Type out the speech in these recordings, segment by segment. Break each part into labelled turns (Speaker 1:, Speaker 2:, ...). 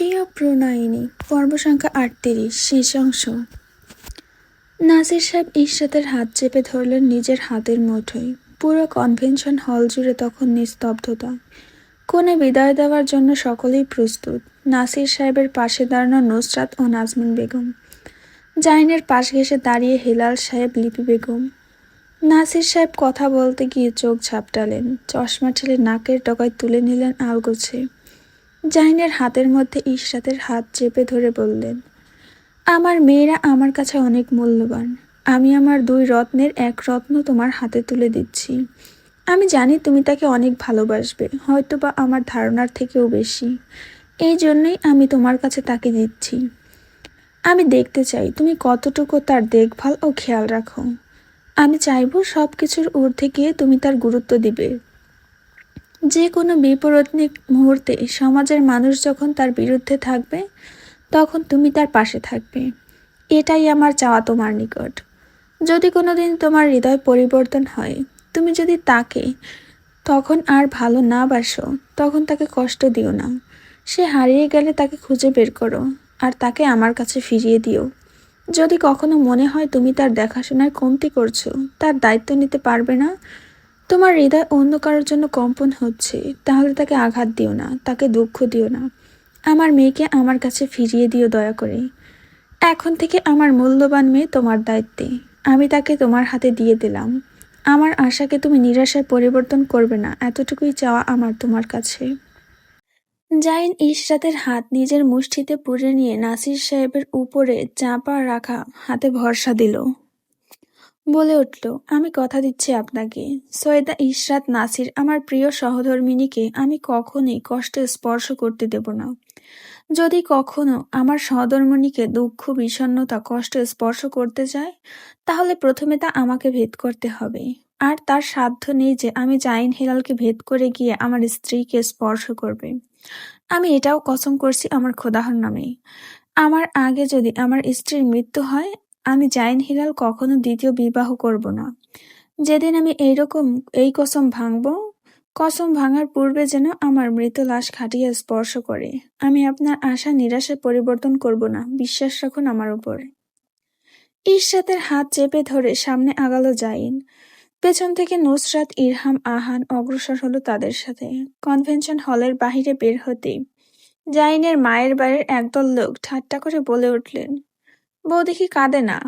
Speaker 1: প্রিয় প্রণয়িনী, পর্ব সংখ্যা আটত্রিশ, শেষ অংশ। নাসির সাহেব ইশরাতের হাত চেপে ধরলেন নিজের হাতের মুঠোয়। পুরো কনভেনশন হল জুড়ে তখন নিস্তব্ধতা। কোণে বিদায় দেওয়ার জন্য সকলেই প্রস্তুত। নাসির সাহেবের পাশে দাঁড়ানো নুসরাত ও নাজমিন বেগম। জাইনের পাশ ঘেসে দাঁড়িয়ে হেলাল সাহেব, লিপি বেগম। নাসির সাহেব কথা বলতে গিয়ে চোখ ঝাপটালেন। চশমা ঠেলে নাকের ডগায় তুলে নিলেন আলগোছে। জাহিনের হাতের মধ্যে ইশরাতের হাত চেপে ধরে বললেন, আমার মেয়েরা আমার কাছে অনেক মূল্যবান। আমি আমার দুই রত্নের এক রত্ন তোমার হাতে তুলে দিচ্ছি। আমি জানি তুমি তাকে অনেক ভালোবাসবে হয়তো বা আমার ধারণার থেকেও বেশি। এই জন্যই আমি তোমার কাছে তাকে দিচ্ছি। আমি দেখতে চাই, তুমি কতটুকু তার দেখভাল ও খেয়াল রাখো। আমি চাইব সব কিছুর ঊর্ধ্বে গিয়ে তুমি তার গুরুত্ব দিবে। যে কোনো বিপরীতনিক মুহূর্তে সমাজের মানুষ যখন তার বিরুদ্ধে থাকবে, তখন তুমি তার পাশে থাকবে। এটাই আমার চাওয়া তোমার নিকট। যদি কোনো দিন তোমার হৃদয় পরিবর্তন হয়, তুমি যদি তাকে তখন আর ভালো না বাসো, তখন তাকে কষ্ট দিও না। সে হারিয়ে গেলে তাকে খুঁজে বের করো আর তাকে আমার কাছে ফিরিয়ে দিও। যদি কখনো মনে হয় তুমি তার দেখাশোনায় কমতি করছ, তার দায়িত্ব নিতে পারবে না তোমার হৃদয় অন্য কারোর জন্য কম্পন হচ্ছে, তাহলে তাকে আঘাত দিও না, তাকে দুঃখ দিও না। আমার মেয়েকে আমার কাছে ফিরিয়ে দিও দয়া করে। এখন থেকে আমার মূল্যবান মেয়ে তোমার দায়িত্বে। আমি তাকে তোমার হাতে দিয়ে দিলাম। আমার আশাকে তুমি নিরাশায় পরিবর্তন করবে না, এতটুকুই চাওয়া আমার তোমার কাছে। জাইন ইশরাতের হাত নিজের মুষ্টিতে পুড়ে নিয়ে নাসির সাহেবের উপরে চাপা রাখা হাতে ভরসা দিল। বলে উঠল, আমি কথা দিচ্ছি আপনাকে। সৈয়দা ইশরাত নাসির, আমার প্রিয় সহধর্মিনীকে আমি কখনোই কষ্টে স্পর্শ করতে দেব না। যদি কখনো আমার সহধর্মিনীকে দুঃখ, বিষণ্ণতা, কষ্ট স্পর্শ করতে চায়, তাহলে প্রথমে তা আমাকে ভেদ করতে হবে। আর তার সাধ্য নেই যে আমি জাইন হেলালকে ভেদ করে গিয়ে আমার স্ত্রীকে স্পর্শ করবে। আমি এটাও কসম করছি আমার খোদাহর নামে। আমার আগে যদি আমার স্ত্রীর মৃত্যু হয় আমি জাইন হিলাল কখনো দ্বিতীয় বিবাহ করব না। যেদিন আমি এইরকম, এই কসম ভাঙব, কসম ভাঙার পূর্বে যেন আমার মৃত লাশ খাটিয়ে স্পর্শ করে। আমি আপনার আশা নিরাশে পরিবর্তন করব না, বিশ্বাস রাখুন আমার উপরে। ঈর্ষাতের হাত চেপে ধরে সামনে আগালো জাইন। পেছন থেকে নুসরাত, ইরহাম, আহান অগ্রসর হলো তাদের সাথে। কনভেনশন হলের বাহিরে বের হতেই জাইনের মায়ের বাড়ির একদল লোক ঠাট্টা করে বলে উঠলেন বউ দেখি কাঁদে না।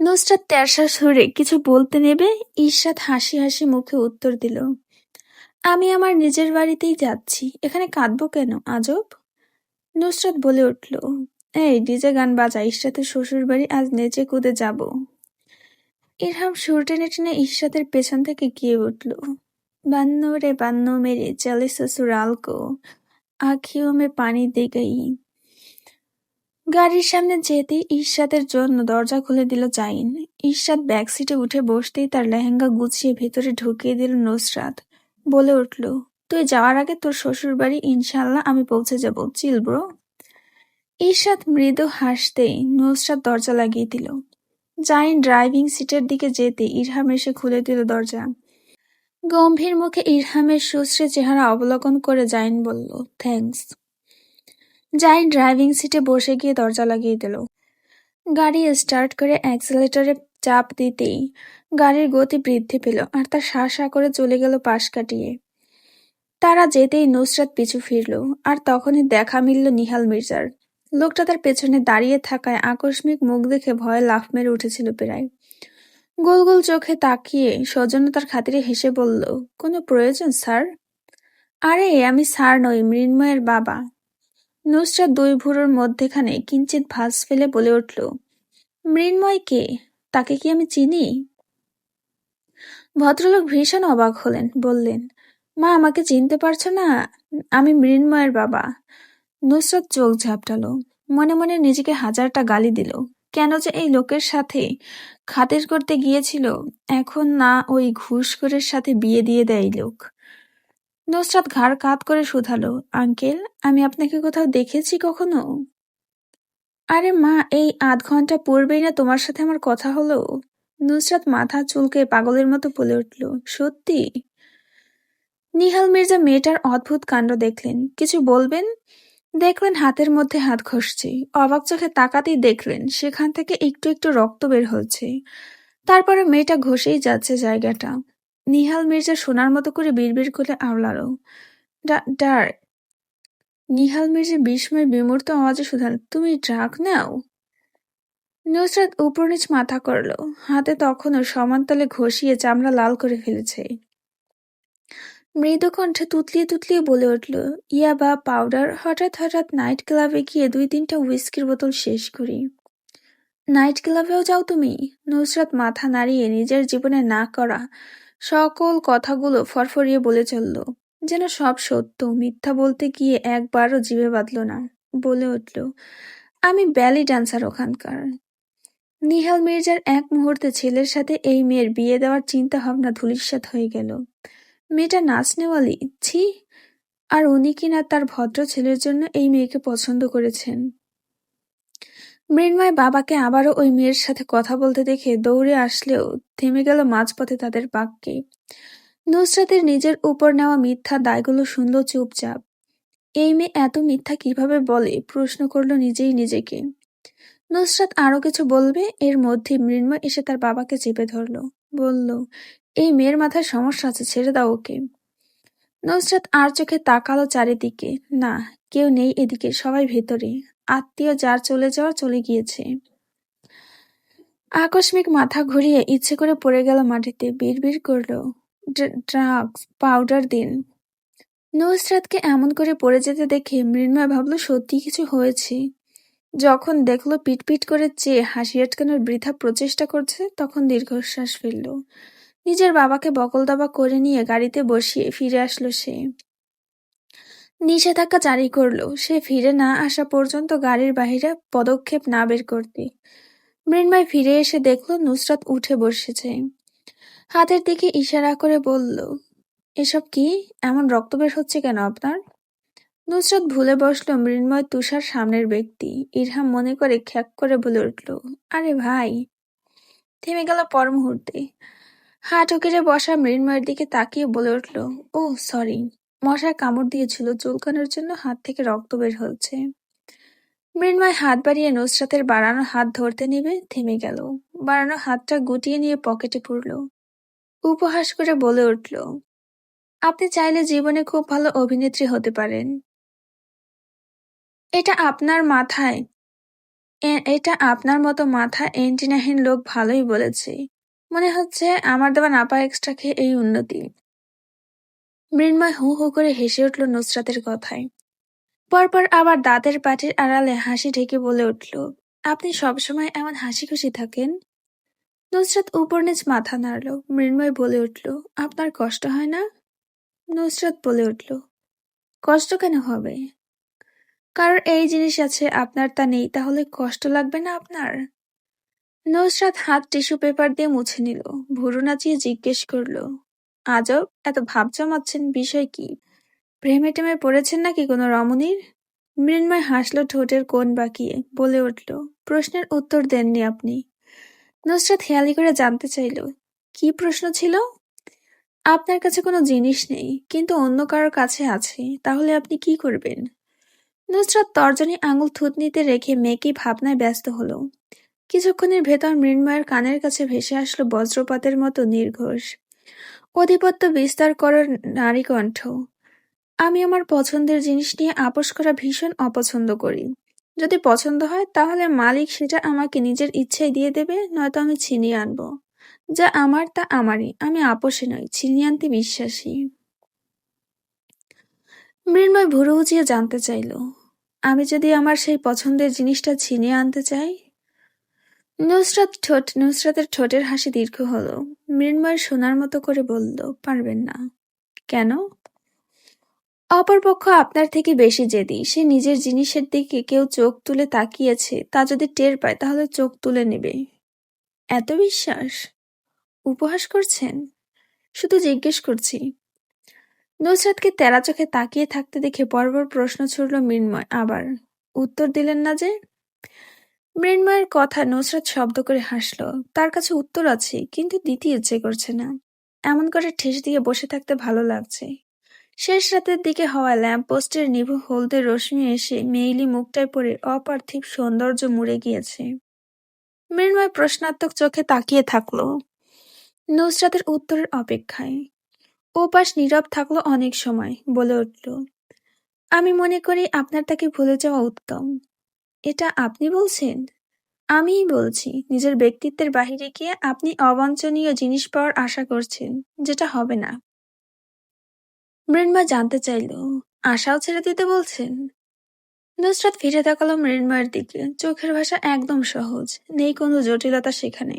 Speaker 1: নুসরাত তেরসা সুরে কিছু বলতে নেবে ঈর্ষাদ হাসি হাসি মুখে উত্তর দিল, আমি আমার নিজের বাড়িতেই যাচ্ছি, এখানে কাঁদবো কেন, আজব? নুসরাত বলে উঠল, এই ডিজে গান বাজা ঈর্ষাদের শ্বশুর বাড়ি আজ নেচে কুদে যাব। ইরহাম সুর টেনে টেনে ঈর্ষাদের পেছন থেকে গিয়ে উঠল, বান্ন রে বান্ন মেরে চলে শ্বশুরাল কো আখিও মে পানি দে গই গাড়ির সামনে যেতেই ঈর্ষাদের জন্য দরজা খুলে দিল জাইন। ঈর্ষাদ ব্যাক সিটে উঠে বসতেই তার লেহেঙ্গা গুছিয়ে ভেতরে ঢুকিয়ে দিল নুসরাত। বলে উঠল, তুই যাওয়ার আগে তোর শ্বশুর বাড়ি ইনশাল্লাহ আমি পৌঁছে যাব। চিল ব্রো। ঈর্ষাদ মৃদু হাসতেই নুসরাত দরজা লাগিয়ে দিল। জাইন ড্রাইভিং সিটের দিকে যেতে ইরহাম এসে খুলে দিল দরজা। গম্ভীর মুখে ইরহামের সুশ্রী চেহারা অবলোকন করে জাইন বলল থ্যাঙ্কস জাইন ড্রাইভিং সিটে বসে গিয়ে দরজা লাগিয়ে দিল। গাড়ি স্টার্ট করে অ্যাক্সেলেটারে চাপ দিতেই গাড়ির গতি বৃদ্ধি পেল আর তার শা করে চলে গেল পাশ কাটিয়ে। তারা যেতেই নুসরাত পিছু ফিরল আর তখনই দেখা মিলল নিহাল মির্জার। লোকটা তার পেছনে দাঁড়িয়ে থাকায় আকস্মিক মুখ দেখে ভয়ে লাফ মেরে উঠেছিল প্রায়। গোল গোল চোখে তাকিয়ে সৌজন্যতার খাতিরে হেসে বলল, কোনো প্রয়োজন, স্যার? আরে, আমি স্যার নই, মৃন্ময়ের বাবা। নুসরাত দুই ভুরোর মধ্যেখানে কিঞ্চিত ভাস ফেলে বলে উঠল, মৃন্ময় কে? তাকে কি আমি চিনি? ভদ্রলোক ভীষণ অবাক হলেন, বললেন, মা, আমাকে চিনতে পারছ না? আমি মৃন্ময়ের বাবা। নুসরাত চোখ ঝাপটালো, মনে মনে নিজেকে হাজারটা গালি দিল, কেন যে এই লোকের সাথে খাতির করতে গিয়েছিল, এখন না ওই ঘুষখোরের সাথে বিয়ে দিয়ে দেয় লোক। নুসরাত ঘাড় কাত করে শুধালো, আঙ্কেল, আমি আপনাকে কোথাও দেখেছি কখনো? আরে মা, এই আধ ঘণ্টা পূর্বেই না তোমার সাথে আমার কথা হলো? নুসরাত মাথা চুলকে পাগলের মতো বলে উঠল, সত্যি? নিহাল মির্জা মেয়েটার অদ্ভুত কাণ্ড দেখলেন, কিছু বলবেন? দেখলেন হাতের মধ্যে হাত ঘষছে, অবাক চোখে তাকাতেই দেখলেন, সেখান থেকে একটু একটু রক্ত বের হচ্ছে, তারপরে মেয়েটা ঘষেই যাচ্ছে জায়গাটা। নিহাল মির্জা সোনার মতো করে বিড়বিড় করে আওলালো। ডার, নিহাল মির্জা বিস্ময় বিমূর্ত আওয়াজে শুধাল তুমি ড্রাগ নাও? নুসরাত উপর নিচ মাথা করল, হাতে তখনও সমানতলে ঘষিয়ে চামড়া লাল করে ফেলেছে। মৃদু কণ্ঠে তুতলিয়ে তুতলিয়ে বলে উঠল, ইয়া বা পাউডার, হঠাৎ হঠাৎ নাইট ক্লাবে গিয়ে দুই তিনটা হুইস্কির বোতল শেষ করি। নাইট ক্লাবেও যাও তুমি? নুসরাত মাথা নাড়িয়ে নিজের জীবনে না করা সকল কথাগুলো ফরফরিয়ে বলে চলল। যেন সব সত্য, মিথ্যা বলতে গিয়ে একবারও জিভে বাঁধল না। বলে উঠল, আমি ব্যালি ডান্সার ওখানকার। নিহাল মির্জার এক মুহূর্তে ছেলের সাথে এই মেয়ের বিয়ে দেওয়ার চিন্তা ভাবনা ধুলিস্বাত হয়ে গেল। মেয়েটা নাচনেওয়ালি ছি! আর উনি কিনা তার ভদ্র ছেলের জন্য এই মেয়েকে পছন্দ করেছেন? মৃন্ময় বাবাকে আবারও ওই মেয়ের সাথে কথা বলতে দেখে দৌড়ে আসলেও থেমে গেল মাঝপথে তাদের বাক্যে। নুসরাতের নিজের উপর নেওয়া মিথ্যা দায়গুলো শুনল চুপচাপ। এই মেয়ে এত মিথ্যা কীভাবে বলে? প্রশ্ন করল নিজেই নিজেকে। নুসরাত আরও কিছু বলবে? এর মধ্যে মৃন্ময় এসে তার বাবাকে চেপে ধরল। বলল, এই মেয়ের মাথায় সমস্যা আছে, ছেড়ে দাও ওকে। নুসরাত আর চোখে তাকালো চারিদিকে। না, কেউ নেই এদিকে, সবাই ভেতরে। আত্মীয় যার চলে যাওয়া চলে গিয়েছে। আকস্মিক মাথা ঘুরিয়ে ইচ্ছে করে পড়ে গেল মাটিতে, বিড়বিড় করল। ড্রাগস, পাউডার দিন। নুসরাতকে এমন করে পড়ে যেতে দেখে মৃন্ময় ভাবল, সত্যি কিছু হয়েছে। যখন দেখল পিটপিট করে চেয়ে হাসি আটকানোর বৃথা প্রচেষ্টা করছে, তখন দীর্ঘশ্বাস ফেলল। নিজের বাবাকে বকল দাবা করে নিয়ে গাড়িতে বসিয়ে ফিরে আসলো সে। নিষেধাজ্ঞা জারি করল সে ফিরে না আসা পর্যন্ত গাড়ির বাহিরে পদক্ষেপ না বের করতে। মৃন্ময় ফিরে এসে দেখল নুসরাত উঠে বসেছে। হাতের দিকে ইশারা করে বলল, এসব কি? এমন রক্ত বের হচ্ছে কেন আপনার? নুসরাত ভুলে বসল মৃন্ময় তুষার সামনের ব্যক্তি। ইরহাম মনে করে খ্যাক করে বলে উঠল, আরে ভাই। থেমে গেল পর মুহূর্তে। হাট ওকেরে বসা মৃন্ময়ের দিকে তাকিয়ে বলে উঠল ও সরি। মশায় কামড় দিয়েছিল, চুলকানোর জন্য হাত থেকে রক্ত বের হচ্ছে মৃন্ময় হাত বাড়িয়ে নুসরাতের বাড়ানো হাত ধরতে নেবে, থেমে গেল। বাড়ানো হাতটা গুটিয়ে নিয়ে পকেটে পুরল। উপহাস করে বলে উঠল, আপনি চাইলে জীবনে খুব ভালো অভিনেত্রী হতে পারেন। এটা আপনার মাথায় এটা আপনার মতো মাথা এন্টিনাহীন লোক ভালোই বলেছে। মনে হচ্ছে আমার দেওয়া নাপা এক্সট্রা খেয়ে এই উন্নতি। মৃন্ময় হু হু করে হেসে উঠল নুসরাতের কথায়। পরপর আবার দাঁতের পাটির আড়ালে হাসি ঢেকে বলে উঠল, আপনি সবসময় এমন হাসি খুশি থাকেন? নুসরাত উপর নিচ মাথা নাড়ল। মৃন্ময় বলে উঠল, আপনার কষ্ট হয় না? নুসরাত বলে উঠল, কষ্ট কেন হবে? কারোর এই জিনিস আছে, আপনার তা নেই, তাহলে কষ্ট লাগবে না আপনার? নুসরাত হাত টিস্যু পেপার দিয়ে মুছে নিল, ভুরু নাচিয়ে জিজ্ঞেস করল আজব এত ভাব জমাচ্ছেন বিষয় কি? প্রেমে টেমে পড়েছেন নাকি কোনো রমণীর? মৃন্ময় হাসল ঠোঁটের কোণ বাঁকিয়ে, বলে উঠল, প্রশ্নের উত্তর দেননি আপনি। নুসরাত হেয়ালি করে জানতে চাইল, কি প্রশ্ন ছিল? আপনার কাছে কোনো জিনিস নেই, কিন্তু অন্য কারোর কাছে আছে, তাহলে আপনি কি করবেন? নুসরাত তর্জনী আঙুল থুতনিতে রেখে মেয়েকে ভাবনায় ব্যস্ত হলো। কিছুক্ষণের ভেতর মৃন্ময়ের কানের কাছে ভেসে আসলো বজ্রপাতের মতো নির্ঘোষ। অধিপত্য বিস্তার করার নারী কণ্ঠ। আমি আমার পছন্দের জিনিস নিয়ে আপোষ করা ভীষণ অপছন্দ করি। যদি পছন্দ হয়, তাহলে মালিক সেটা আমাকে নিজের ইচ্ছায় দিয়ে দেবে, নয়তো আমি ছিনিয়ে আনব। যা আমার, তা আমারই। আমি আপোষে নই, ছিনিয়ে আনতে বিশ্বাসী। মৃন্ময় ভুরু উঁচিয়ে জানতে চাইল, আমি যদি আমার সেই পছন্দের জিনিসটা ছিনিয়ে আনতে চাই নুসরাত ঠোঁট, নুসরাতের ঠোঁটের হাসি দীর্ঘ হলো। মৃন্ময় শোনার মতো করে বলল, পারবেন না। কেন? অপরপক্ষ আপনার থেকে বেশি জেদি। সে নিজের জিনিসের দিকে কেউ চোখ তুলে তাকিয়েছে। তা যদি টের পায়, তাহলে চোখ তুলে নেবে। এত বিশ্বাস? উপহাস করছেন? শুধু জিজ্ঞেস করছি। নুসরাতকে তেরা চোখে তাকিয়ে থাকতে দেখে পরপর প্রশ্ন ছুড়ল মৃন্ময়। আবার, উত্তর দিলেন না যে? মৃন্ময়ের কথা নুসরাত শব্দ করে হাসল। তার কাছে উত্তর আছে, কিন্তু দিতে ইচ্ছে করছে না। এমন করে ঠেস দিয়ে বসে থাকতে ভালো লাগছে। শেষ রাতের দিকে হওয়া ল্যাম্পপোস্টের নিভু হলদে রশ্মি এসে মেইলি মুখটায় পড়ে অপার্থিব সৌন্দর্য মুড়ে গিয়েছে। মৃন্ময় প্রশ্নাত্মক চোখে তাকিয়ে থাকল। নুসরাতের উত্তরের অপেক্ষায়। ওপাশ নীরব থাকল অনেক সময়, বলে উঠল, আমি মনে করি আপনার তাকে ভুলে যাওয়া উত্তম। এটা আপনি বলছেন? আমিই বলছি, নিজের ব্যক্তিত্বের বাহিরে গিয়ে আপনি অবাঞ্ছনীয় জিনিস পাওয়ার আশা করছেন, যেটা হবে না। মৃন্ময় জানতে চাইল, আশাও ছেড়ে দিতে বলছেন? নুসরাত ফিরে তাকালো মৃন্ময়ের দিকে, চোখের ভাষা একদম সহজ, নেই কোনো জটিলতা সেখানে।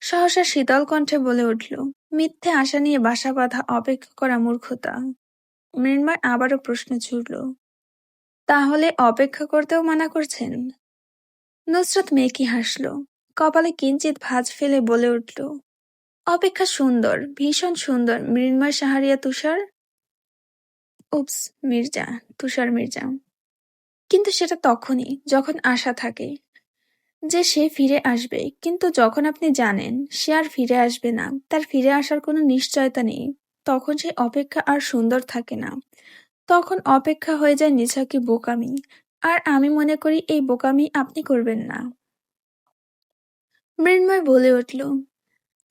Speaker 1: সহসা শীতল কণ্ঠে বলে উঠল, মিথ্যে আশা নিয়ে বাসা বাঁধা অপেক্ষা করা মূর্খতা। মৃন্ময় আবারও প্রশ্ন ছুড়ল তাহলে অপেক্ষা করতেও মানা করছেন? নুসরাত মেকি হাসল, কপালে কিঞ্চিত ভাঁজ ফেলে বলে উঠল, অপেক্ষা সুন্দর, ভীষণ সুন্দর মৃন্ময় সাহারিয়া তুষার? উপস মির্জা, তুষার মির্জা। কিন্তু সেটা তখনই, যখন আশা থাকে, যে সে ফিরে আসবে। কিন্তু যখন আপনি জানেন, সে আর ফিরে আসবে না, তার ফিরে আসার কোনো নিশ্চয়তা নেই, তখন সে অপেক্ষা আর সুন্দর থাকে না। তখন অপেক্ষা হয়ে যায় নিছকে বোকামি। আর আমি মনে করি, এই বোকামি আপনি করবেন না। মৃন্ময় বলে উঠল,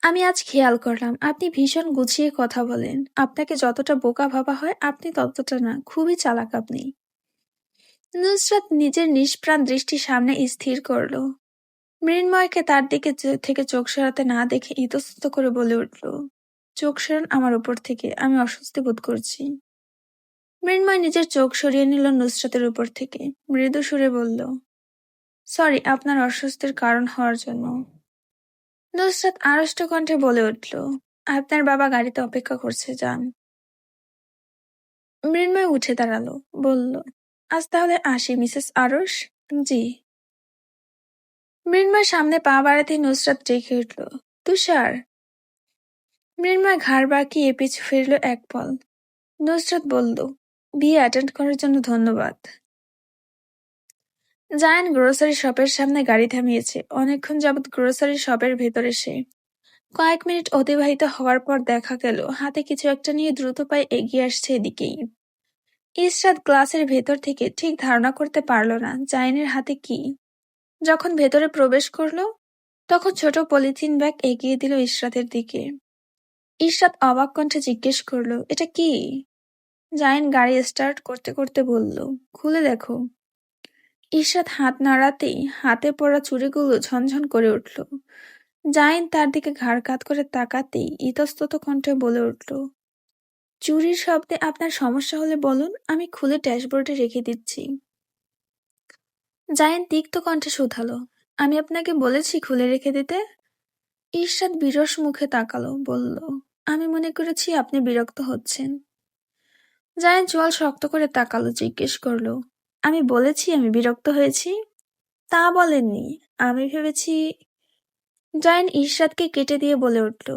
Speaker 1: আমি আজ খেয়াল করলাম, আপনি ভীষণ গুছিয়ে কথা বলেন। আপনাকে যতটা বোকা ভাবা হয়, আপনি ততটা না, খুবই চালাক আপনি। নুসরাত নিজের নিষ্প্রাণ দৃষ্টি সামনে স্থির করল। মৃন্ময়কে তার দিকে থেকে চোখ সরাতে না দেখে ইতস্তত করে বলে উঠল, চোখ সরান আমার উপর থেকে, আমি অস্বস্তি বোধ করছি। মৃন্ময় নিজের চোখ সরিয়ে নিল নুসরাতের উপর থেকে। মৃদু সুরে বলল, সরি, আপনার অস্বস্তির কারণ হওয়ার জন্য। নুসরাত আড়ষ্ট কণ্ঠে বলে উঠল, আপনার বাবা গাড়িতে অপেক্ষা করছে, যান। মৃন্ময় উঠে দাঁড়াল, বলল, আজ তাহলে আসি, মিসেস আরস জি। মৃন্ময় সামনে পা বাড়াতে নুসরাত রেখে উঠল, তুষার? মৃন্ময় ঘাড় বাঁকিয়ে পিছু ফিরল এক পল। নুসরাত বলল বিয়ে অ্যাটেন্ড করার জন্য ধন্যবাদ। জায়ান গ্রোসারি শপের সামনে গাড়ি থামিয়েছে। অনেকক্ষণ যাবৎ গ্রোসারি শপের ভেতরে সে। কয়েক মিনিট অতিবাহিত হওয়ার পর দেখা গেল, হাতে কিছু একটা নিয়ে দ্রুত পায়ে এগিয়ে আসছে এদিকেই। ইসরাত গ্লাসের ভেতর থেকে ঠিক ধারণা করতে পারল না জাইনের হাতে কি। যখন ভেতরে প্রবেশ করল, তখন ছোট পলিথিন ব্যাগ এগিয়ে দিল ইশরাতের দিকে। ইশরাত অবাক কণ্ঠে জিজ্ঞেস করল, এটা কি? জাইন গাড়ি স্টার্ট করতে করতে বলল, খুলে দেখো। ইশরাত হাত নাড়াতেই হাতে পড়া চুড়িগুলো ঝনঝন করে উঠল। জাইন তার দিকে ঘাড় কাত করে তাকাতেই ইতস্তত কণ্ঠে বলে উঠল চুরির শব্দে আপনার সমস্যা হলে বলুন, আমি খুলে ড্যাশবোর্ডে রেখে দিচ্ছি। জায়েন তিক্ত কণ্ঠে শুধালো, আমি আপনাকে বলেছি খুলে রেখে দিতে? ঈর্ষাদ বিরস মুখে তাকালো, বলল, আমি মনে করেছি আপনি বিরক্ত হচ্ছেন। জায়েন চোয়াল শক্ত করে তাকালো, জিজ্ঞেস করল, আমি বলেছি আমি বিরক্ত হয়েছি? তা বলেননি। আমি ভেবেছি জায়েন ঈর্ষাদকে কেটে দিয়ে বলে উঠল,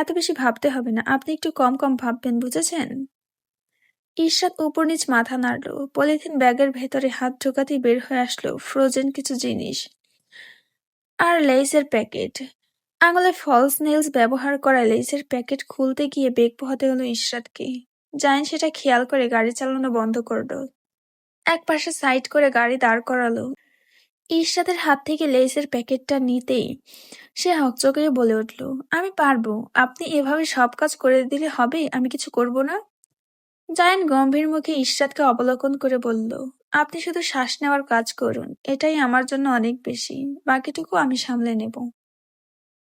Speaker 1: এত বেশি ভাবতে হবে না, আপনি একটু কম কম ভাববেন, বুঝেছেন? ঈর্ষাদ উপর নিচ মাথা নাড়ল, পলিথিন ব্যাগের ভেতরে হাত ঢোকাতেই বের হয়ে আসলো ফ্রোজেন কিছু জিনিস আর লেইসের প্যাকেট। আঙুলে ফলস নেলস ব্যবহার করা লেইসের প্যাকেট খুলতে গিয়ে বেগ পোহাতে হলো ইশরাতকে জায়েন সেটা খেয়াল করে গাড়ি চালানো বন্ধ করল। এক পাশে সাইড করে গাড়ি দাঁড় করালো। ইশরাতের হাত থেকে লেসের প্যাকেটটা নিতেই সে হকচকিয়ে বলে উঠল, আমি পারব। আপনি এভাবে সব কাজ করে দিলে হবে? আমি কিছু করব না? জায়ান গম্ভীর মুখে ইশরাতকে অবলোকন করে বলল, আপনি শুধু শ্বাস নেওয়ার কাজ করুন। এটাই আমার জন্য অনেক বেশি। বাকিটুকু আমি সামলে নেব।